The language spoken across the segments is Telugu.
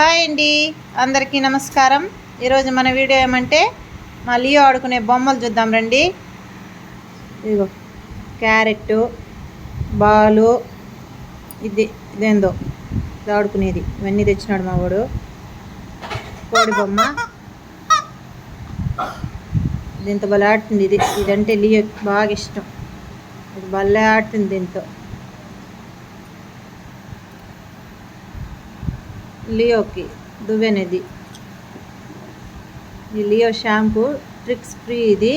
హాయ్ అండి. అందరికీ నమస్కారం. ఈరోజు మన వీడియో ఏమంటే మా లియో ఆడుకునే బొమ్మలు చూద్దాం రండి. ఇదిగో క్యారెట్ బాలు ఇది ఇదేందో ఇది ఆడుకునేది. ఇవన్నీ తెచ్చినాడు మా వాడు. కోడి బొమ్మ. దీంతో భలే ఆడుతుంది ఇది. ఇదంటే లియో బాగా ఇష్టం. ఇది భలే ఆడుతుంది దీంతో. లియోకి దువ్వెనది. ఈ లియో షాంపూ ట్రిక్స్ ఫ్రీ ఇది.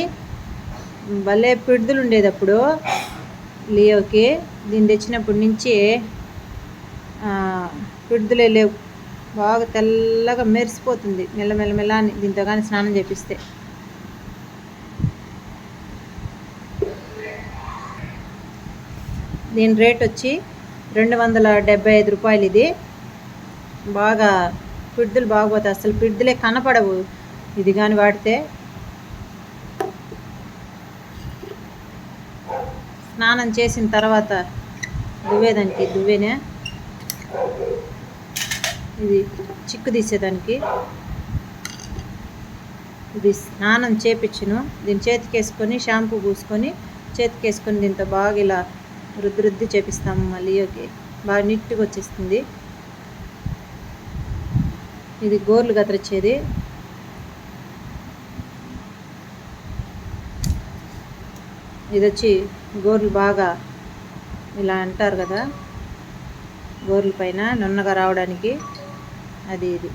భలే పిడుదలు ఉండేది అప్పుడు లియోకి దీన్ని తెచ్చినప్పటి నుంచి పిడుదలే లేవు. బాగా తెల్లగా మెరిసిపోతుంది. మెల్లమెల్లమెల్ల అని దీంతో కానీ స్నానం చేపిస్తే. దీని రేట్ వచ్చి రెండు వందల డెబ్బై ఐదు రూపాయలు ఇది. బాగా పిడ్దులు బాగపోతాయి అసలు పిడ్దులే కనపడవు. ఇది కానీ వాడితే స్నానం చేసిన తర్వాత దువ్వేదానికి దువ్వేనే ఇది చిక్కు తీసేదానికి. ఇది స్నానం చేపించును. దీన్ని చేతికేసుకొని షాంపూ పూసుకొని చేతికేసుకొని దీంతో బాగా ఇలా రుద్ది రుద్ది చేపిస్తాము మళ్ళీ. ఓకే. బాగా నీట్గా వచ్చేస్తుంది. ఇది గోర్లు కత్తిరించేది ఇది వచ్చి గోర్లు బాగా ఇలా అంటారు కదా గోర్ల పైన నున్నగా రావడానికి అది ఇది.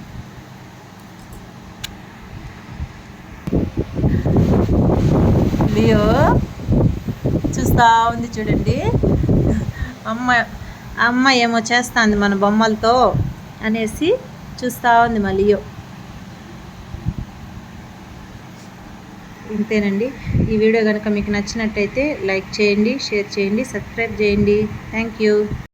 లియో చూస్తా ఉంది చూడండి. అమ్మ అమ్మ ఏమో చేస్తాంది మన బొమ్మలతో అనేసి చూస్తా ఉంది మలియో ఇంతేనండి. ఈ వీడియో కనుక మీకు నచ్చినట్టయితే లైక్ చేయండి షేర్ చేయండి సబ్స్క్రైబ్ చేయండి. Thank you.